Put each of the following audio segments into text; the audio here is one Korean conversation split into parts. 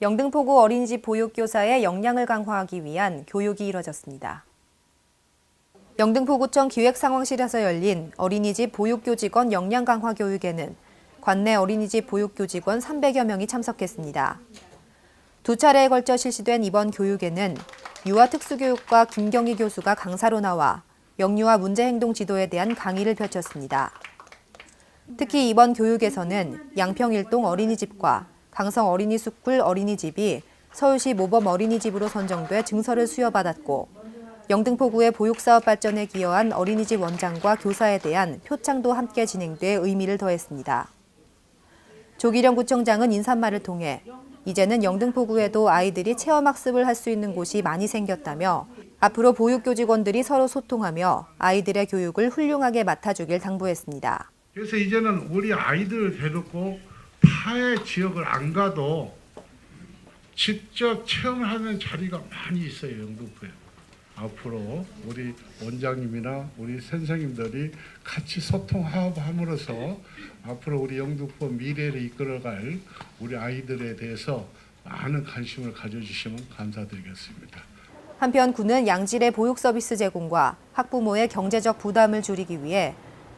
영등포구 어린이집 보육교사의 역량을 강화하기 위한 교육이 이뤄졌습니다. 영등포구청 기획상황실에서 열린 어린이집 보육교직원 역량 강화 교육에는 관내 어린이집 보육교직원 300여 명이 참석했습니다. 두 차례에 걸쳐 실시된 이번 교육에는 유아특수교육과 김경희 교수가 강사로 나와 영유아 문제 행동 지도에 대한 강의를 펼쳤습니다. 특히 이번 교육에서는 양평일동 어린이집과 강성 어린이 숲굴 어린이집이 서울시 모범 어린이집으로 선정돼 증서를 수여받았고 영등포구의 보육사업 발전에 기여한 어린이집 원장과 교사에 대한 표창도 함께 진행돼 의미를 더했습니다. 조기령 구청장은 인사말을 통해 이제는 영등포구에도 아이들이 체험학습을 할 수 있는 곳이 많이 생겼다며 앞으로 보육교직원들이 서로 소통하며 아이들의 교육을 훌륭하게 맡아주길 당부했습니다. 그래서 이제는 우리 아이들을 데리고 타의 지역을 안 가도 직접 체험을 하는 자리가 많이 있어요 영등포에. 앞으로 우리 원장님이나 우리 선생님들이 같이 소통함으로써 앞으로 우리 영등포 미래를 이끌어갈 우리 아이들에 대해서 많은 관심을 가져주시면 감사드리겠습니다. 한편 구는 양질의 보육 서비스 제공과 학부모의 경제적 부담을 줄이기 위해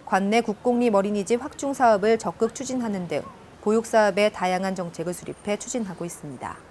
관내 국공립 어린이집 확충 사업을 적극 추진하는 등 보육 사업에 다양한 정책을 수립해 추진하고 있습니다.